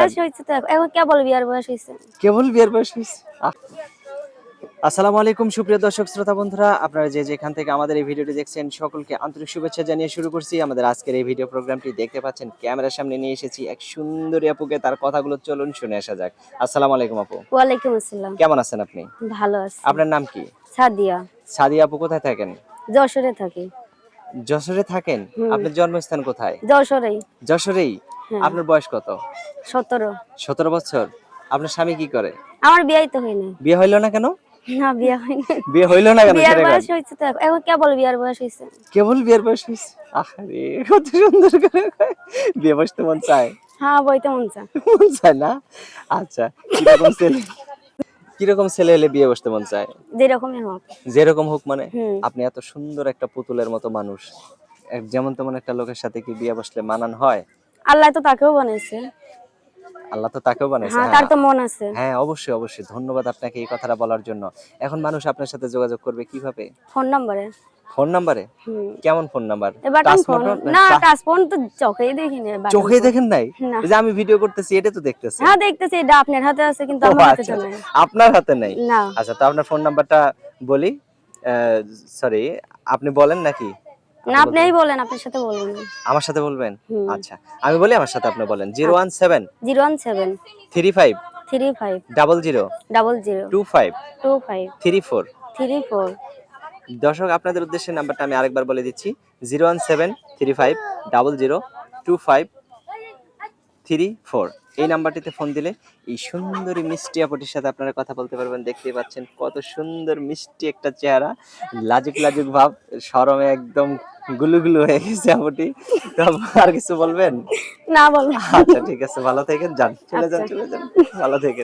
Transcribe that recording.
বয়স হয়েছে তো এখন কেবল বিয়ার বয়স হয়েছে। কেবল বিয়ের বয়স হয়েছে? আসসালামু আলাইকুম সুপ্রিয় দর্শক শ্রোতা বন্ধুরা। আপনারা যে যেখান থেকে আমাদের এই ভিডিওটি দেখছেন সকলকে আন্তরিক শুভেচ্ছা জানিয়ে শুরু করছি। আমাদের আজকের এই ভিডিও প্রোগ্রামটি দেখতে পাচ্ছেন ক্যামেরার সামনে নিয়ে এসেছি এক সুন্দরী আপুকে। তার কথাগুলো চলুন শুনে আসা যাক। আসসালামু আলাইকুম আপু। ওয়ালাইকুম আসসালাম। কেমন আছেন আপনি? ভালো আছে। আপনার নাম কি? সাদিয়া। সাদিয়া আপু কোথায় থাকেন? যশোরে থাকি। যশোরে থাকেন? আপনার জন্মস্থান কোথায়? যশোরেই। যশোরেই। আপনার বয়স কত? সতেরো। সতেরো বছর। আপনার স্বামী কি করে? আমার বিয়াই তো হয়নি বিয়ে হইল না কেন? না বিয়া হয়নি বিয়ে হইল না কেন? বিয়ার বয়স হয়েছে তো এখন কেবল বিয়ার বয়স হয়েছে। কেবল বিয়ের বয়স হয়েছে? আরে কত সুন্দর করে কয়। বিয়ে বসতে মন চায়। হ্যাঁ বইতে মন চা মন চায় না? আচ্ছা কীরকম ছেলে? কীরকম ছেলে হলে বিয়ে বসতে মন চায়? যেরকমই হোক। যেরকম হোক মানে? আপনি এত সুন্দর একটা পুতুলের মতো মানুষ। যেমন তেমন একটা লোকের সাথে কি বিয়ে বসলে মানান হয়? আল্লাহ তো তাকেও বানাইছে। আল্লাহ তো তাকেও বানাইছে হ্যাঁ হ্যাঁ। তার তো মন আছে। হ্যাঁ অবশ্যই অবশ্যই। ধন্যবাদ আপনাকে এই কথাটা বলার জন্য। এখন মানুষ আপনার সাথে যোগাযোগ করবে কীভাবে? ফোন নাম্বারে। ফোন নাম্বারে? কেমন ফোন নাম্বার? না টাচ ফোন তো চোখেই দেখিনি চোখে দেখেন নাই? যে আমি ভিডিও করতেছি এটা তো দেখতেছি হ্যাঁ দেখতেছি এটা আপনার হাতে আছে কিন্তু আমার হাতে আচ্ছা, নাই। আপনার হাতে নাই? না। আচ্ছা তো আপনার ফোন নাম্বারটা বলি। সরি আপনি বলেন নাকি? না আপনিই বলেন আপনার সাথে বলবেন আমার সাথে বলবেন? আচ্ছা আমি বলি আমার সাথে আপনি বলেন। Zero one seven? Zero one seven. Three five? Three five. Double zero? Double zero. Two five? Two five. Three four? Three four. দর্শক আপনাদের উদ্দেশ্যে নাম্বারটা আমি আরেকবার বলে দিচ্ছি। Zero one seven three five double zero two five. Three four এই নাম্বারটিতে ফোন দিলে এই সুন্দরী মিষ্টি আপুটির সাথে আপনারা কথা বলতে পারবেন। দেখতে পাচ্ছেন কত সুন্দর মিষ্টি একটা চেহারা। লাজুক লাজুক ভাব সরমে একদম গুলুগুলু হয়ে গেছে আপুটি। আর কিছু বলবেন? না বলব। আচ্ছা ঠিক আছে ভালো থাকেন যান। চলে যান চলে যান। ভালো থেকে